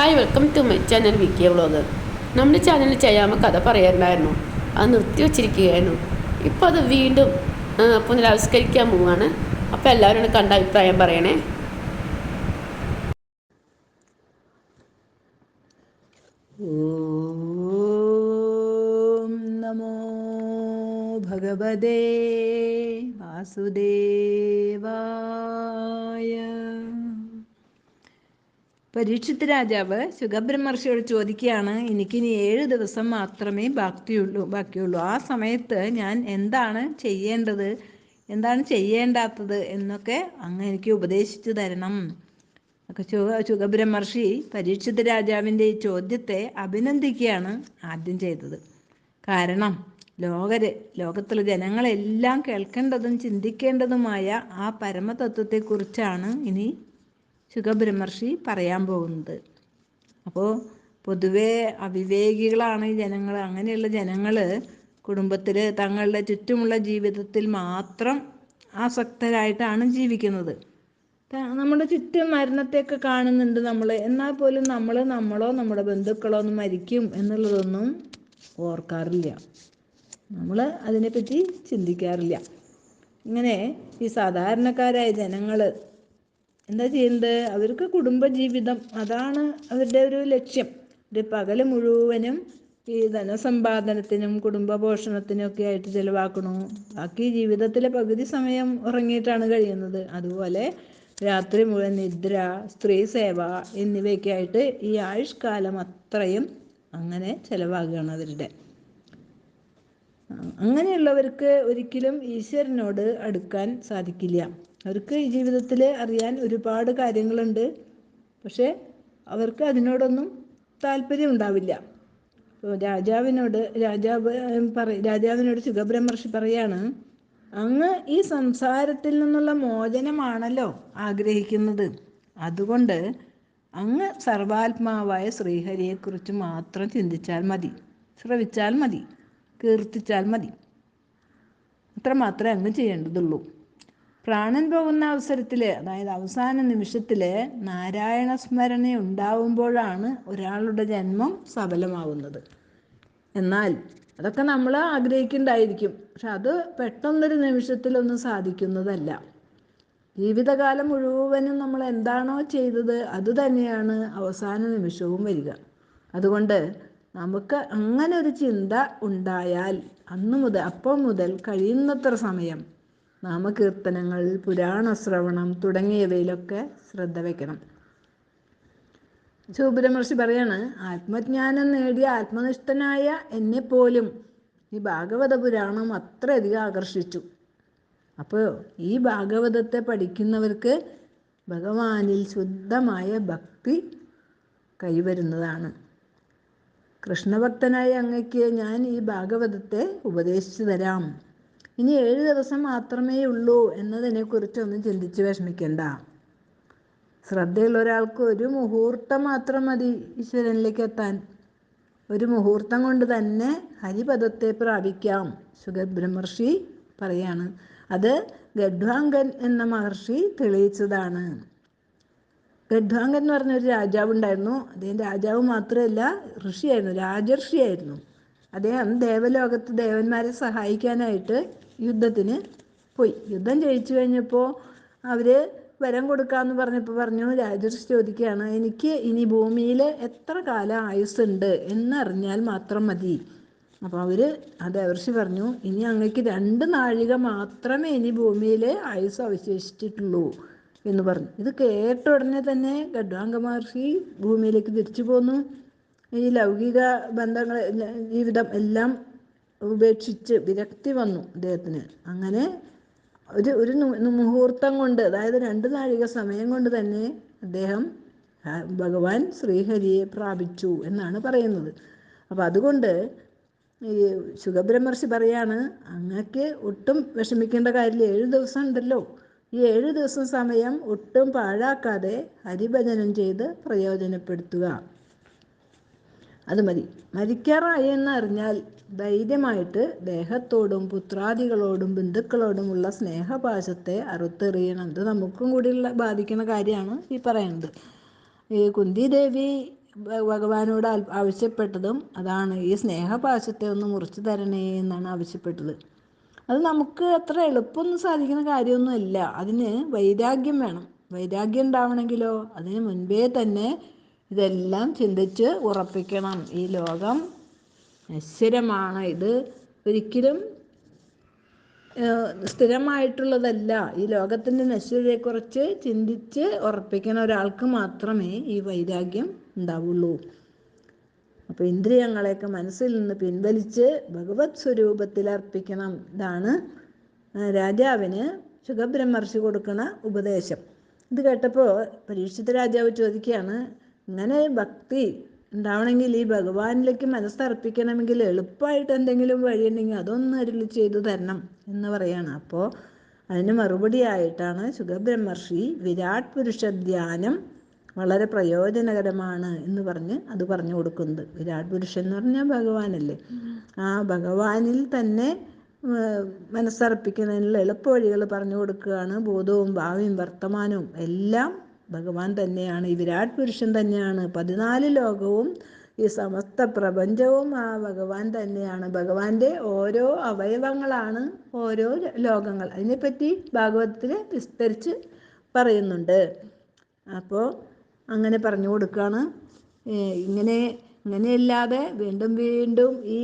Hi welcome to my channel V K vlog നമ്മുടെ ചാനലിൽ ചെയ്യാമ കഥ പറയാറുണ്ടായിരുന്നു. അത് നിർത്തി വച്ചിരിക്കുകയായിരുന്നു. ഇപ്പോൾ അത് വീണ്ടും പുനരാവിഷ്കരിക്കാൻ പോവുകയാണ് അപ്പോൾ എല്ലാവരും കണ്ട അഭിപ്രായം പറയണേ. ഓം നമോ ഭഗവതേ വാസുദേവായ. പരീക്ഷിത് രാജാവ് ശുഗബ്രഹ്മർഷിയോട് ചോദിക്കുകയാണ് എനിക്കിനി ഏഴ് ദിവസം മാത്രമേ ബാക്കിയുള്ളൂ ബാക്കിയുള്ളൂ. ആ സമയത്ത് ഞാൻ എന്താണ് ചെയ്യേണ്ടത്? എന്താണ് ചെയ്യേണ്ടാത്തത്? എന്നൊക്കെ അങ്ങ് എനിക്ക് ഉപദേശിച്ചു തരണം. ചുഗബ്രഹ്മർഷി പരീക്ഷിത് രാജാവിന്റെ ഈ ചോദ്യത്തെ അഭിനന്ദിക്കുകയാണ് ആദ്യം ചെയ്തത്. കാരണം ലോകര് ലോകത്തിലെ ജനങ്ങളെല്ലാം കേൾക്കേണ്ടതും ചിന്തിക്കേണ്ടതുമായ ആ പരമതത്വത്തെക്കുറിച്ചാണ് ഇനി ശുഖബ്രഹ്മർഷി പറയാൻ പോകുന്നത്. അപ്പോൾ പൊതുവേ അവിവേകികളാണ് ജനങ്ങൾ അങ്ങനെയുള്ള ജനങ്ങൾ കുടുംബത്തിൽ തങ്ങളുടെ ചുറ്റുമുള്ള ജീവിതത്തിൽ മാത്രം ആസക്തരായിട്ടാണ് ജീവിക്കുന്നത്. നമ്മുടെ ചുറ്റും മരണത്തെയൊക്കെ കാണുന്നുണ്ട് നമ്മൾ എന്നാൽ പോലും നമ്മൾ നമ്മളോ നമ്മുടെ ബന്ധുക്കളോ ഒന്നും മരിക്കും എന്നുള്ളതൊന്നും ഓർക്കാറില്ല. നമ്മൾ അതിനെപ്പറ്റി ചിന്തിക്കാറില്ല. ഇങ്ങനെ ഈ സാധാരണക്കാരായ ജനങ്ങൾ എന്താ ചെയ്യുന്നത് അവർക്ക് കുടുംബജീവിതം അതാണ് അവരുടെ ഒരു ലക്ഷ്യം. ഒരു പകൽ മുഴുവനും ഈ ധനസമ്പാദനത്തിനും കുടുംബ പോഷണത്തിനും ഒക്കെ ആയിട്ട് ചിലവാക്കണു. ബാക്കി ജീവിതത്തിലെ പകുതി സമയം ഉറങ്ങിയിട്ടാണ് കഴിയുന്നത്. അതുപോലെ രാത്രി മുഴുവൻ നിദ്ര സ്ത്രീ സേവ എന്നിവയൊക്കെ ആയിട്ട് ഈ ആയുഷ്കാലം അത്രയും അങ്ങനെ ചിലവാകുകയാണ് അവരുടെ. അങ്ങനെയുള്ളവർക്ക് ഒരിക്കലും ഈശ്വരനോട് അടുക്കാൻ സാധിക്കില്ല. അവർക്ക് ഈ ജീവിതത്തിൽ അറിയാൻ ഒരുപാട് കാര്യങ്ങളുണ്ട്. പക്ഷേ അവർക്ക് അതിനോടൊന്നും താല്പര്യം ഉണ്ടാവില്ല രാജാവിനോട് രാജാവ് പറ രാജാവിനോട് ശുഖബ്രഹ്മർഷി പറയാണ് അങ്ങ് ഈ സംസാരത്തിൽ നിന്നുള്ള മോചനമാണല്ലോ ആഗ്രഹിക്കുന്നത്. അതുകൊണ്ട് അങ്ങ് സർവാത്മാവായ ശ്രീഹരിയെക്കുറിച്ച് മാത്രം ചിന്തിച്ചാൽ മതി. ശ്രവിച്ചാൽ മതി. കീർത്തിച്ചാൽ മതി. അത്ര മാത്രമേ അങ്ങ് ചെയ്യേണ്ടതുള്ളൂ. പ്രാണൻ പോകുന്ന അവസരത്തിൽ അതായത് അവസാന നിമിഷത്തിൽ നാരായണ സ്മരണ ഉണ്ടാവുമ്പോഴാണ് ഒരാളുടെ ജന്മം സഫലമാവുന്നത്. എന്നാൽ അതൊക്കെ നമ്മൾ ആഗ്രഹിക്കുന്നുണ്ടായിരിക്കും. പക്ഷെ അത് പെട്ടെന്നൊരു നിമിഷത്തിലൊന്നും സാധിക്കുന്നതല്ല. ജീവിതകാലം മുഴുവനും നമ്മൾ എന്താണോ ചെയ്തത് അത് തന്നെയാണ് അവസാന നിമിഷവും വരിക. അതുകൊണ്ട് നമുക്ക് അങ്ങനെ ഒരു ചിന്ത ഉണ്ടായാൽ അന്നു മുതൽ അപ്പം മുതൽ കഴിയുന്നത്ര സമയം നാമകീർത്തനങ്ങൾ പുരാണ ശ്രവണം തുടങ്ങിയവയിലൊക്കെ ശ്രദ്ധ വയ്ക്കണം ശുഭ്രമർഷി പറയാണ് ആത്മജ്ഞാനം നേടിയ ആത്മനിഷ്ഠനായ എന്നെപ്പോലും ഈ ഭാഗവത പുരാണം അത്രയധികം ആകർഷിച്ചു. അപ്പോൾ ഈ ഭാഗവതത്തെ പഠിക്കുന്നവർക്ക് ഭഗവാനിൽ ശുദ്ധമായ ഭക്തി കൈവരുന്നതാണ്. കൃഷ്ണഭക്തനായ അങ്ങയ്ക്ക് ഞാൻ ഈ ഭാഗവതത്തെ ഉപദേശിച്ചു തരാം. ഇനി ഏഴ് ദിവസം മാത്രമേ ഉള്ളൂ എന്നതിനെക്കുറിച്ചൊന്നും ചിന്തിച്ച് വിഷമിക്കണ്ട. ശ്രദ്ധയുള്ള ഒരാൾക്ക് ഒരു മുഹൂർത്തം മാത്രം മതി ഈശ്വരനിലേക്ക് എത്താൻ. ഒരു മുഹൂർത്തം കൊണ്ട് തന്നെ ഹരിപദത്തെ പ്രാപിക്കാം സുഖബ്രഹ്മർഷി പറയാണ്. അത് ഗഡ്വാങ്കൻ എന്ന മഹർഷി തെളിയിച്ചതാണ്. ഗഡ്വാങ്കൻ എന്ന് പറഞ്ഞ ഒരു രാജാവ് ഉണ്ടായിരുന്നു അദ്ദേഹം രാജാവ് മാത്രമല്ല ഋഷിയായിരുന്നു രാജർഷിയായിരുന്നു. അദ്ദേഹം ദേവലോകത്ത് ദേവന്മാരെ സഹായിക്കാനായിട്ട് യുദ്ധത്തിന് പോയി. യുദ്ധം ജയിച്ചു കഴിഞ്ഞപ്പോൾ അവർ വരം കൊടുക്കാമെന്ന് പറഞ്ഞപ്പോൾ പറഞ്ഞു രാജർഷി ചോദിക്കുകയാണ് എനിക്ക് ഇനി ഭൂമിയിൽ എത്ര കാലം ആയുസ്സുണ്ട്? എന്നറിഞ്ഞാൽ മാത്രം മതി. അപ്പോൾ അവർ ആ ദേവർഷി പറഞ്ഞു ഇനി അങ്ങക്ക് രണ്ട് നാഴിക മാത്രമേ ഇനി ഭൂമിയിൽ ആയുസ് അവശേഷിച്ചിട്ടുള്ളൂ എന്ന് പറഞ്ഞു. ഇത് കേട്ട ഉടനെ തന്നെ ഗഡ്വാംഗ മഹർഷി ഭൂമിയിലേക്ക് തിരിച്ചു പോന്നു. ഈ ലൗകിക ബന്ധങ്ങൾ ജീവിതം എല്ലാം ഉപേക്ഷിച്ച് വിരക്തി വന്നു അദ്ദേഹത്തിന് അങ്ങനെ ഒരു ഒരു മുഹൂർത്തം കൊണ്ട് അതായത് രണ്ട് നാഴിക സമയം കൊണ്ട് തന്നെ അദ്ദേഹം ഭഗവാൻ ശ്രീഹരിയെ പ്രാപിച്ചു എന്നാണ് പറയുന്നത്. അപ്പം അതുകൊണ്ട് ഈ ശുഖബ്രഹ്മർഷി പറയാണ് അങ്ങക്ക് ഒട്ടും വിഷമിക്കേണ്ട കാര്യമില്ല. ഏഴ് ദിവസം ഉണ്ടല്ലോ. ഈ ഏഴ് ദിവസം സമയം ഒട്ടും പാഴാക്കാതെ ഹരിഭജനം ചെയ്ത് പ്രയോജനപ്പെടുത്തുക. അത് മതി. മരിക്കാറായി എന്നറിഞ്ഞാൽ ധൈര്യമായിട്ട് ദേഹത്തോടും പുത്രാദികളോടും ബന്ധുക്കളോടുമുള്ള സ്നേഹപാശത്തെ അറുത്തെറിയണം. ഇത് നമുക്കും കൂടിയുള്ള ബാധിക്കുന്ന കാര്യമാണ് ഈ പറയുന്നത് ഈ കുന്തി ദേവി ഭഗവാനോട് ആവശ്യപ്പെട്ടതും അതാണ്. ഈ സ്നേഹപാശത്തെ ഒന്ന് മുറിച്ചു തരണേ എന്നാണ് ആവശ്യപ്പെട്ടത്. അത് നമുക്ക് അത്ര എളുപ്പമൊന്നും സാധിക്കുന്ന കാര്യമൊന്നുമല്ല അതിന് വൈരാഗ്യം വേണം. വൈരാഗ്യം ഉണ്ടാവണമെങ്കിലോ? അതിന് മുൻപേ തന്നെ ഇതെല്ലാം ചിന്തിച്ച് ഉറപ്പിക്കണം. ഈ ലോകം നശ്വരമാണ് ഇത് ഒരിക്കലും സ്ഥിരമായിട്ടുള്ളതല്ല. ഈ ലോകത്തിന്റെ നശ്വരതയെക്കുറിച്ച് ചിന്തിച്ച് ഉറപ്പിക്കുന്ന ഒരാൾക്ക് മാത്രമേ ഈ വൈരാഗ്യം ഉണ്ടാവുള്ളൂ. അപ്പോൾ ഇന്ദ്രിയങ്ങളെയൊക്കെ മനസ്സിൽ നിന്ന് പിൻവലിച്ച് ഭഗവത് സ്വരൂപത്തിൽ അർപ്പിക്കണം. ഇതാണ് രാജാവിന് സുഖബ്രഹ്മർഷി കൊടുക്കുന്ന ഉപദേശം. ഇത് കേട്ടപ്പോൾ പരീക്ഷിത രാജാവ് ചോദിക്കുകയാണ് ഇങ്ങനെ ഭക്തി ഉണ്ടാവണമെങ്കിൽ ഈ ഭഗവാനിലേക്ക് മനസ്സർപ്പിക്കണമെങ്കിൽ എളുപ്പമായിട്ട് എന്തെങ്കിലും വഴിയുണ്ടെങ്കിൽ അതൊന്ന് അരുളി ചെയ്തു തരണം എന്ന് പറയാണ്. അപ്പോൾ അതിന് മറുപടിയായിട്ടാണ് സുഖബ്രഹ്മർഷി വിരാട് പുരുഷ ധ്യാനം വളരെ പ്രയോജനകരമാണ് എന്ന് പറഞ്ഞ് അത് പറഞ്ഞു കൊടുക്കുന്നത്. വിരാട് പുരുഷൻ എന്ന് പറഞ്ഞാൽ ഭഗവാനല്ലേ? ആ ഭഗവാനിൽ തന്നെ മനസ്സർപ്പിക്കുന്നതിനുള്ള എളുപ്പവഴികൾ പറഞ്ഞു കൊടുക്കുകയാണ്. ബോധവും ഭാവിയും വർത്തമാനവും എല്ലാം ഭഗവാൻ തന്നെയാണ്. ഈ വിരാട് പുരുഷൻ തന്നെയാണ്. പതിനാല് ലോകവും ഈ സമസ്ത പ്രപഞ്ചവും ആ ഭഗവാൻ തന്നെയാണ്. ഭഗവാന്റെ ഓരോ അവയവങ്ങളാണ് ഓരോ ലോകങ്ങൾ. അതിനെപ്പറ്റി ഭാഗവതത്തിൽ വിസ്തരിച്ച് പറയുന്നുണ്ട്. അപ്പോൾ അങ്ങനെ പറഞ്ഞു കൊടുക്കുകയാണ് ഇങ്ങനെ ഇങ്ങനെയല്ലാതെ വീണ്ടും വീണ്ടും ഈ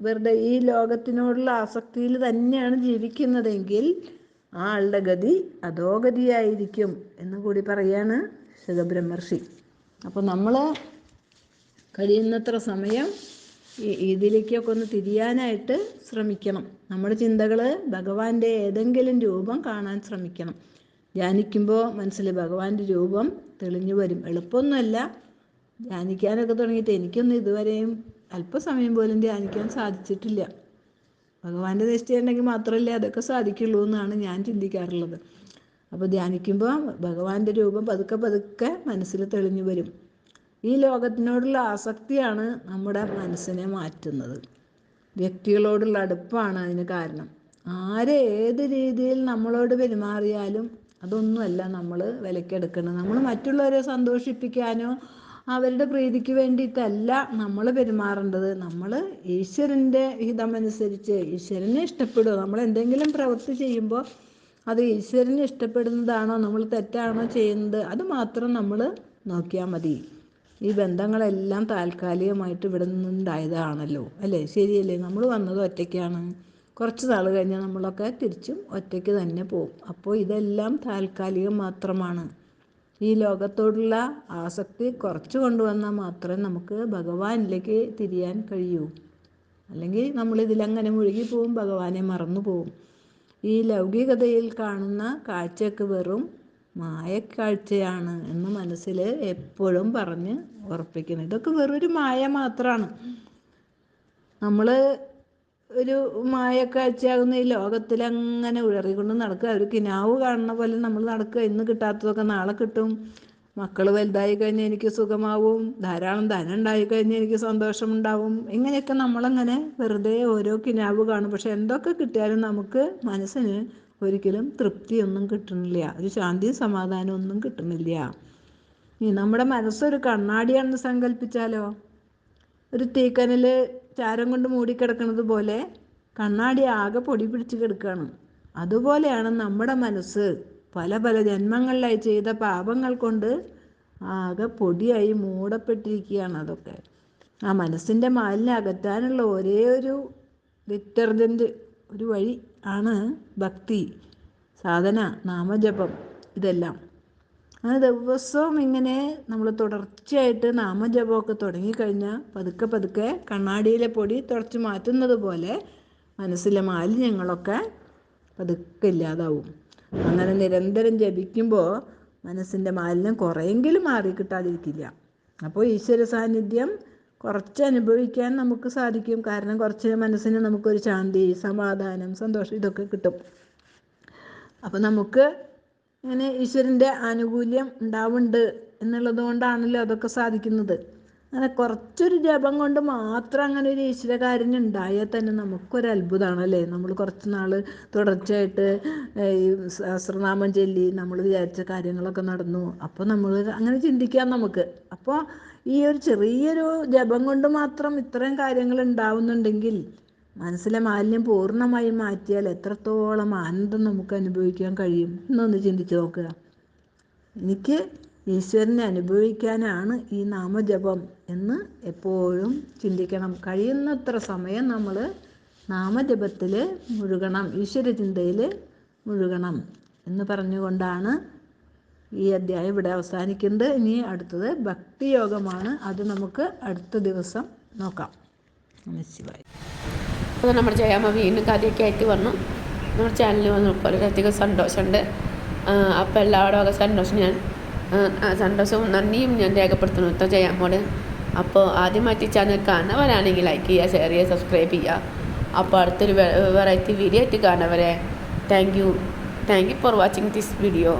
വെറുതെ ഈ ലോകത്തിനോടുള്ള ആസക്തിയിൽ തന്നെയാണ് ജീവിക്കുന്നതെങ്കിൽ ആ ആളുടെ ഗതി അധോഗതിയായിരിക്കും എന്ന് കൂടി പറയാണ് ശുഖബ്രഹ്മർഷി അപ്പോൾ നമ്മൾ കഴിയുന്നത്ര സമയം ഇതിലേക്കൊക്കെ ഒന്ന് തിരിയാനായിട്ട് ശ്രമിക്കണം. നമ്മുടെ ചിന്തകൾ ഭഗവാന്റെ ഏതെങ്കിലും രൂപം കാണാൻ ശ്രമിക്കണം. ധ്യാനിക്കുമ്പോൾ മനസ്സിൽ ഭഗവാന്റെ രൂപം തെളിഞ്ഞു വരും. എളുപ്പമൊന്നുമല്ല. ധ്യാനിക്കാനൊക്കെ തുടങ്ങിയിട്ട് എനിക്കൊന്നും ഇതുവരെയും അല്പസമയം പോലും ധ്യാനിക്കാൻ സാധിച്ചിട്ടില്ല. ഭഗവാന്റെ നിശ്ചയുണ്ടെങ്കിൽ മാത്രമല്ലേ അതൊക്കെ സാധിക്കുള്ളൂ എന്നാണ് ഞാൻ ചിന്തിക്കാറുള്ളത്. അപ്പോൾ ധ്യാനിക്കുമ്പോൾ ഭഗവാന്റെ രൂപം പതുക്കെ പതുക്കെ മനസ്സിൽ തെളിഞ്ഞു വരും. ഈ ലോകത്തിനോടുള്ള ആസക്തിയാണ് നമ്മുടെ മനസ്സിനെ മാറ്റുന്നത്. വ്യക്തികളോടുള്ള അടുപ്പാണ് അതിന് കാരണം. ആരെ ഏത് രീതിയിൽ നമ്മളോട് പെരുമാറിയാലും അതൊന്നുമല്ല നമ്മൾ വിലക്കെടുക്കുന്നത്. നമ്മൾ മറ്റുള്ളവരെ സന്തോഷിപ്പിക്കാനോ അവരുടെ പ്രീതിക്ക് വേണ്ടിയിട്ടല്ല നമ്മൾ പെരുമാറേണ്ടത്. നമ്മൾ ഈശ്വരന്റെ ഹിതമനുസരിച്ച് ഈശ്വരനെ ഇഷ്ടപ്പെടുക. നമ്മൾ എന്തെങ്കിലും പ്രവൃത്തി ചെയ്യുമ്പോൾ അത് ഈശ്വരനെ ഇഷ്ടപ്പെടുന്നതാണോ നമ്മൾ തെറ്റാണോ ചെയ്യുന്നത് അത് മാത്രം നമ്മൾ നോക്കിയാൽ മതി. ഈ ബന്ധങ്ങളെല്ലാം താൽക്കാലികമായിട്ട് ഇവിടെ നിന്നുണ്ടായതാണല്ലോ. അല്ലേ? ശരിയല്ലേ? നമ്മൾ വന്നത് ഒറ്റയ്ക്കാണ്. കുറച്ച് നാൾ കഴിഞ്ഞാൽ നമ്മളൊക്കെ തിരിച്ചും ഒറ്റയ്ക്ക് തന്നെ പോകും അപ്പോൾ ഇതെല്ലാം താൽക്കാലികം മാത്രമാണ്. ഈ ലോകത്തോടുള്ള ആസക്തി കുറച്ച് കൊണ്ടുവന്നാൽ മാത്രമേ നമുക്ക് ഭഗവാനിലേക്ക് തിരിയാൻ കഴിയൂ. അല്ലെങ്കിൽ നമ്മൾ ഇതിലങ്ങനെ മുഴുകി പോവും ഭഗവാനെ മറന്നു പോവും. ഈ ലൗകികതയിൽ കാണുന്ന കാഴ്ചയൊക്കെ വെറും മായക്കാഴ്ചയാണ് എന്ന് മനസ്സിൽ എപ്പോഴും പറഞ്ഞ് ഉറപ്പിക്കണം. ഇതൊക്കെ വെറൊരു മായ മാത്രമാണ് നമ്മൾ ഒരു മായക്കാഴ്ചയാകുന്ന ഈ ലോകത്തിൽ അങ്ങനെ ഉഴറിക്കൊണ്ട് നടക്കുക. ഒരു കിനാവ് കാണുന്ന പോലെ നമ്മൾ നടക്കുക. ഇന്ന് കിട്ടാത്തതൊക്കെ നാളെ കിട്ടും. മക്കൾ വലുതായി കഴിഞ്ഞാൽ എനിക്ക് സുഖമാവും. ധാരാളം ധനം ഉണ്ടായി കഴിഞ്ഞാൽ എനിക്ക് സന്തോഷമുണ്ടാവും. ഇങ്ങനെയൊക്കെ നമ്മളങ്ങനെ വെറുതെ ഓരോ കിനാവ് കാണും. പക്ഷെ എന്തൊക്കെ കിട്ടിയാലും നമുക്ക് മനസ്സിന് ഒരിക്കലും തൃപ്തിയൊന്നും കിട്ടുന്നില്ല. ഒരു ശാന്തിയും സമാധാനം ഒന്നും കിട്ടുന്നില്ല. ഈ നമ്മുടെ മനസ്സൊരു കണ്ണാടിയാണെന്ന് സങ്കല്പിച്ചാലോ? ഒരു തീക്കനൽ ചാരം കൊണ്ട് മൂടിക്കിടക്കുന്നത് പോലെ കണ്ണാടി ആകെ പൊടി പിടിച്ച് കിടക്കുകയാണ് അതുപോലെയാണ് നമ്മുടെ മനസ്സ്. പല പല ജന്മങ്ങളിലായി ചെയ്ത പാപങ്ങൾ കൊണ്ട് ആകെ പൊടിയായി മൂടപ്പെട്ടിരിക്കുകയാണ് അതൊക്കെ. ആ മനസ്സിന്റെ മാലിന്യം അകറ്റാനുള്ള ഒരേ ഒരു ഡിറ്റർജന്റ് ഒരു വഴി ആണ് ഭക്തി സാധന നാമജപം ഇതെല്ലാം. അങ്ങനെ ദിവസവും ഇങ്ങനെ നമ്മൾ തുടർച്ചയായിട്ട് നാമജപമൊക്കെ തുടങ്ങിക്കഴിഞ്ഞാൽ പതുക്കെ പതുക്കെ കണ്ണാടിയിലെ പൊടി തുടച്ച് മാറ്റുന്നത് പോലെ മനസ്സിലെ മാലിന്യങ്ങളൊക്കെ പതുക്കെ ഇല്ലാതാവും. അങ്ങനെ നിരന്തരം ജപിക്കുമ്പോൾ മനസ്സിന്റെ മാലിന്യം കുറേയെങ്കിലും മാറി കിട്ടാതിരിക്കില്ല. അപ്പോൾ ഈശ്വര സാന്നിധ്യം കുറച്ച് അനുഭവിക്കാൻ നമുക്ക് സാധിക്കും. കാരണം കുറച്ച് മനസ്സിന് നമുക്കൊരു ശാന്തി സമാധാനം സന്തോഷം ഇതൊക്കെ കിട്ടും. അപ്പോൾ നമുക്ക് ഇങ്ങനെ ഈശ്വരന്റെ ആനുകൂല്യം ഉണ്ടാവുന്നുണ്ട് എന്നുള്ളത് കൊണ്ടാണല്ലോ അതൊക്കെ സാധിക്കുന്നത്. അങ്ങനെ കുറച്ചൊരു ജപം കൊണ്ട് മാത്രം അങ്ങനെ ഒരു ഈശ്വരകാരന് ഉണ്ടായാൽ തന്നെ നമുക്കൊരു അത്ഭുതമാണ് അല്ലേ നമ്മൾ കുറച്ച് നാൾ തുടർച്ചയായിട്ട് ഈ സഹസ്രനാമം ചൊല്ലി നമ്മൾ വിചാരിച്ച കാര്യങ്ങളൊക്കെ നടന്നു. അപ്പോൾ നമ്മൾ അങ്ങനെ ചിന്തിക്കാം നമുക്ക്. അപ്പോൾ ഈ ഒരു ചെറിയൊരു ജപം കൊണ്ട് മാത്രം ഇത്രയും കാര്യങ്ങൾ ഉണ്ടാവുന്നുണ്ടെങ്കിൽ മനസ്സിലെ മാലിന്യം പൂർണമായും മാറ്റിയാൽ എത്രത്തോളം ആനന്ദം നമുക്ക് അനുഭവിക്കാൻ കഴിയും? എന്നൊന്ന് ചിന്തിച്ചു നോക്കുക. എനിക്ക് ഈശ്വരനെ അനുഭവിക്കാനാണ് ഈ നാമജപം എന്ന് എപ്പോഴും ചിന്തിക്കണം. കഴിയുന്നത്ര സമയം നമ്മൾ നാമജപത്തിൽ മുഴുകണം. ഈശ്വര ചിന്തയിൽ മുഴുകണം എന്ന് പറഞ്ഞുകൊണ്ടാണ് ഈ അധ്യായം ഇവിടെ അവസാനിക്കുന്നത്. ഇനി അടുത്തത് ഭക്തിയോഗമാണ്. അത് നമുക്ക് അടുത്ത ദിവസം നോക്കാം. നമശിവായി അപ്പോൾ നമ്മുടെ ജയാമ്മ വീണ്ടും കഥയൊക്കെ ആയിട്ട് വന്നു. നമ്മുടെ ചാനലിൽ വന്നപ്പോൾ വളരെയധികം സന്തോഷമുണ്ട്. അപ്പോൾ ഒക്കെ സന്തോഷം ഞാൻ സന്തോഷവും നന്ദിയും ഞാൻ രേഖപ്പെടുത്തുന്നു കേട്ടോ ജയാമ്മോട് അപ്പോൾ ആദ്യമായിട്ട് ചാനൽ വരാണെങ്കിൽ ലൈക്ക് ചെയ്യുക ഷെയർ ചെയ്യുക സബ്സ്ക്രൈബ് ചെയ്യുക. അപ്പോൾ അടുത്തൊരു വെറൈറ്റി വീഡിയോ ആയിട്ട് കാണാൻ വരെ thank you thank you for watching this video